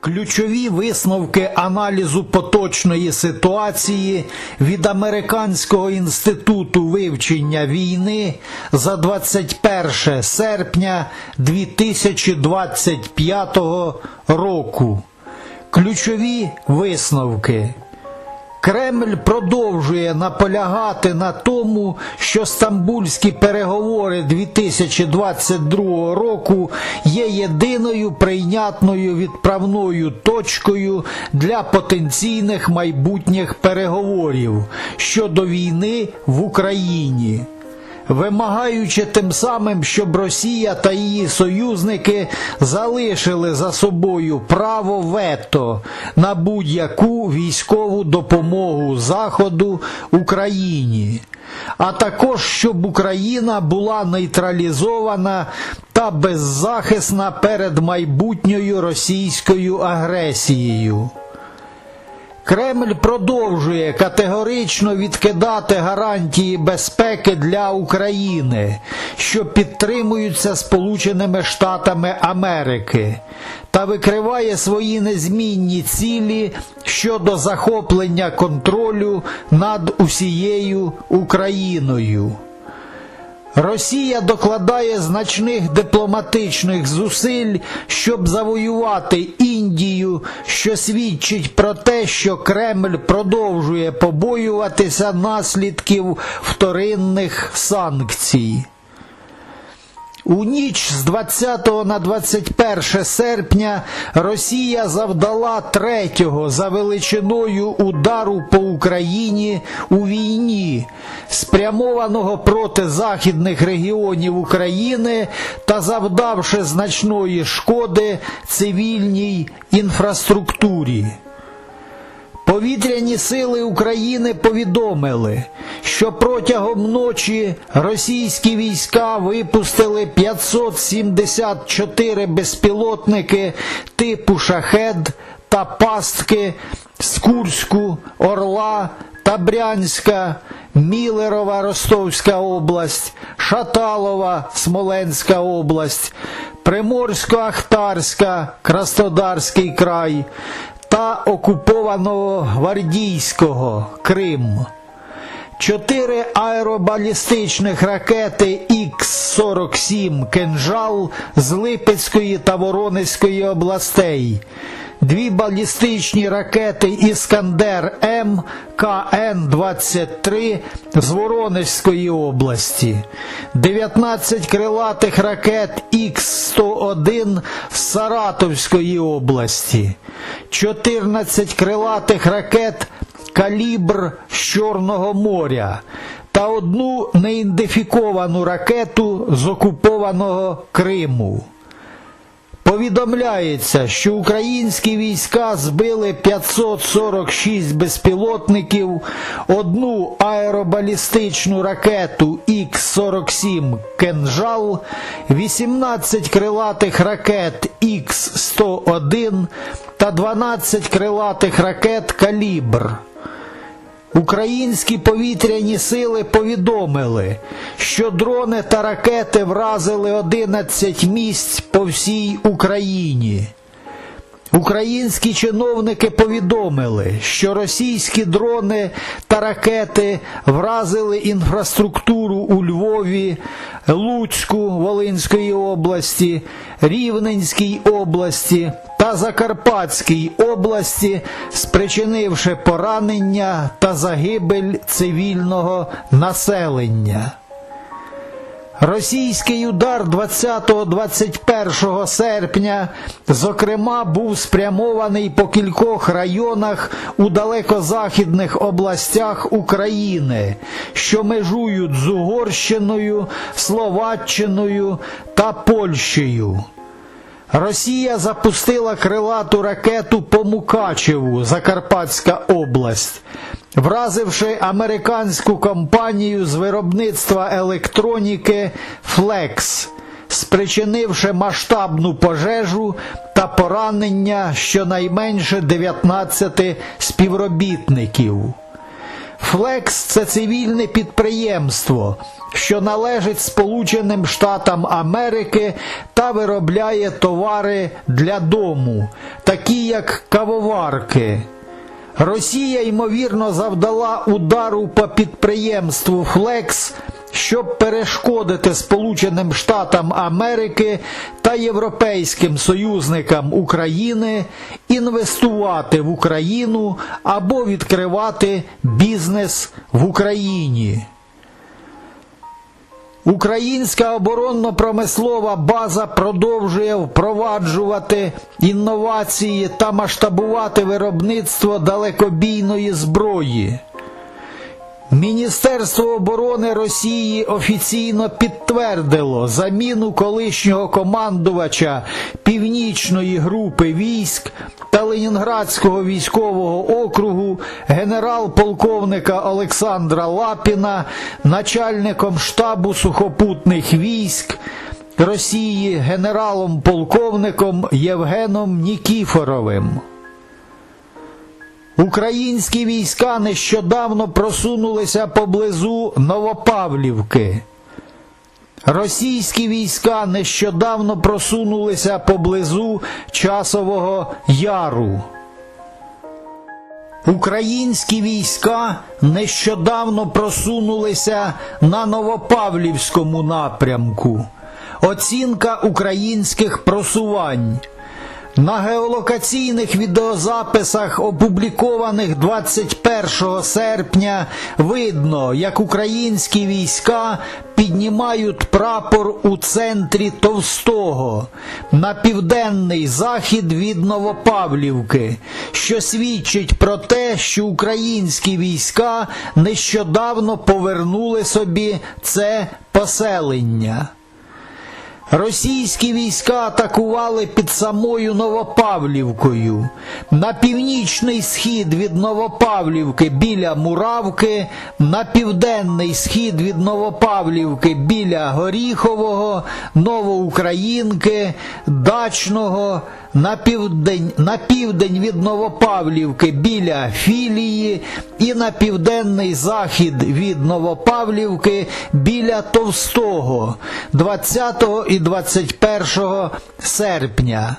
Ключові висновки аналізу поточної ситуації від Американського інституту вивчення війни за 21 серпня 2025 року. Ключові висновки. Кремль продовжує наполягати на тому, що стамбульські переговори 2022 року є єдиною прийнятною відправною точкою для потенційних майбутніх переговорів щодо війни в Україні вимагаючи тим самим, щоб Росія та її союзники залишили за собою право вето на будь-яку військову допомогу Заходу Україні, а також щоб Україна була нейтралізована та беззахисна перед майбутньою російською агресією. Кремль продовжує категорично відкидати гарантії безпеки для України, що підтримуються Сполученими Штатами Америки, та викриває свої незмінні цілі щодо захоплення контролю над усією Україною. Росія докладає значних дипломатичних зусиль, щоб завоювати Індію, що свідчить про те, що Кремль продовжує побоюватися наслідків вторинних санкцій. У ніч з 20 на 21 серпня Росія завдала третього за величиною удару по Україні у війні, спрямованого проти західних регіонів України та завдавши значної шкоди цивільній інфраструктурі. Повітряні сили України повідомили, що протягом ночі російські війська випустили 574 безпілотники типу шахед та пастки з Курську, Орла та Брянська, Мілерова Ростовська область, Шаталова Смоленська область, Приморсько-Ахтарська Краснодарський край та окупованого Гвардійського Крим. Чотири аеробалістичних ракети Х-47 «Кенжал» з Липецької та Воронезької областей, дві балістичні ракети Іскандер М КН-23 з Воронезької області, 19 крилатих ракет Х-101 з Саратовської області, 14 крилатих ракет Калібр з Чорного моря та одну неідентифіковану ракету з окупованого Криму. Повідомляється, що українські війська збили 546 безпілотників, одну аеробалістичну ракету Х-47 «Кинжал», 18 крилатих ракет Х-101 та 12 крилатих ракет «Калібр». Українські повітряні сили повідомили, що дрони та ракети вразили 11 місць по всій Україні. Українські чиновники повідомили, що російські дрони та ракети вразили інфраструктуру у Львові, Луцьку Волинської області, Рівненській області Закарпатській області, спричинивши поранення та загибель цивільного населення. Російський удар 20-21 серпня, зокрема, був спрямований по кількох районах у далекозахідних областях України, що межують з Угорщиною, Словаччиною та Польщею. Росія запустила крилату ракету по Мукачеву, Закарпатська область, вразивши американську компанію з виробництва електроніки Flex, спричинивши масштабну пожежу та поранення щонайменше 19 співробітників. Флекс це цивільне підприємство, що належить Сполученим Штатам Америки та виробляє товари для дому, такі як кавоварки. Росія, ймовірно, завдала удару по підприємству Флекс, щоб перешкодити Сполученим Штатам Америки та європейським союзникам України інвестувати в Україну або відкривати бізнес в Україні. Українська оборонно-промислова база продовжує впроваджувати інновації та масштабувати виробництво далекобійної зброї. Міністерство оборони Росії офіційно підтвердило заміну колишнього командувача Північної групи військ та Ленінградського військового округу генерал-полковника Олександра Лапіна начальником штабу сухопутних військ Росії генералом-полковником Євгеном Нікіфоровим. Українські війська нещодавно просунулися поблизу Новопавлівки. Російські війська нещодавно просунулися поблизу Часового Яру. Українські війська нещодавно просунулися на Новопавлівському напрямку. Оцінка українських просувань. На геолокаційних відеозаписах, опублікованих 21 серпня, видно, як українські війська піднімають прапор у центрі Товстого на південний захід від Новопавлівки, що свідчить про те, що українські війська нещодавно повернули собі це поселення. Російські війська атакували під самою Новопавлівкою. На північний схід від Новопавлівки біля Муравки, на південний схід від Новопавлівки біля Горіхового, Новоукраїнки, Дачного, на південь, на південь від Новопавлівки біля Філії і на південний захід від Новопавлівки біля Товстого 20 і 21 серпня.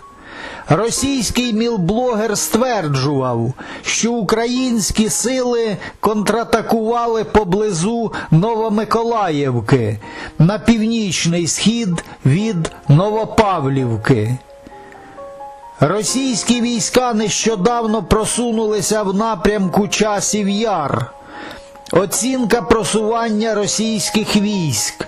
Російський мілблогер стверджував, що українські сили контратакували поблизу Новомиколаївки на північний схід від Новопавлівки. Російські війська нещодавно просунулися в напрямку часів яр. Оцінка просування російських військ.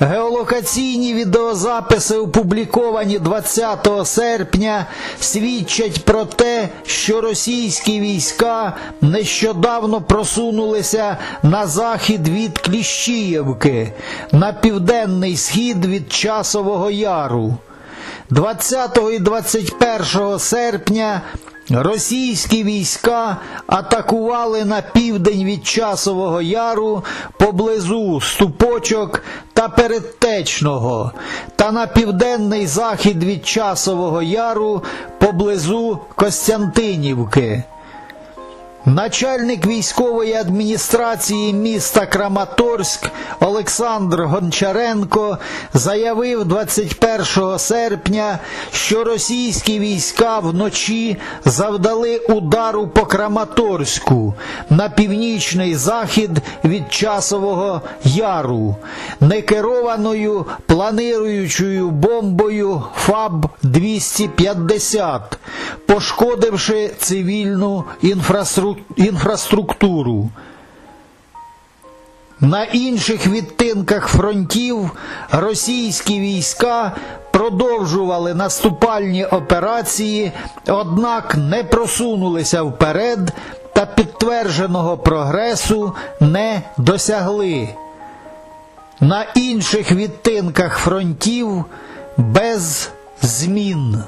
Геолокаційні відеозаписи, опубліковані 20 серпня, свідчать про те, що російські війська нещодавно просунулися на захід від Кліщіївки, на південний схід від Часового Яру. 20 і 21 серпня російські війська атакували на південь від Часового Яру поблизу Ступочок та Передтечного та на південний захід від Часового Яру поблизу Костянтинівки. Начальник військової адміністрації міста Краматорськ Олександр Гончаренко заявив 21 серпня, що російські війська вночі завдали удару по Краматорську на північний захід від Часового Яру, некерованою планируючою бомбою ФАБ-250, пошкодивши цивільну інфраструктуру інфраструктуру. На інших відтинках фронтів російські війська продовжували наступальні операції, однак не просунулися вперед та підтвердженого прогресу не досягли. На інших відтинках фронтів без змін.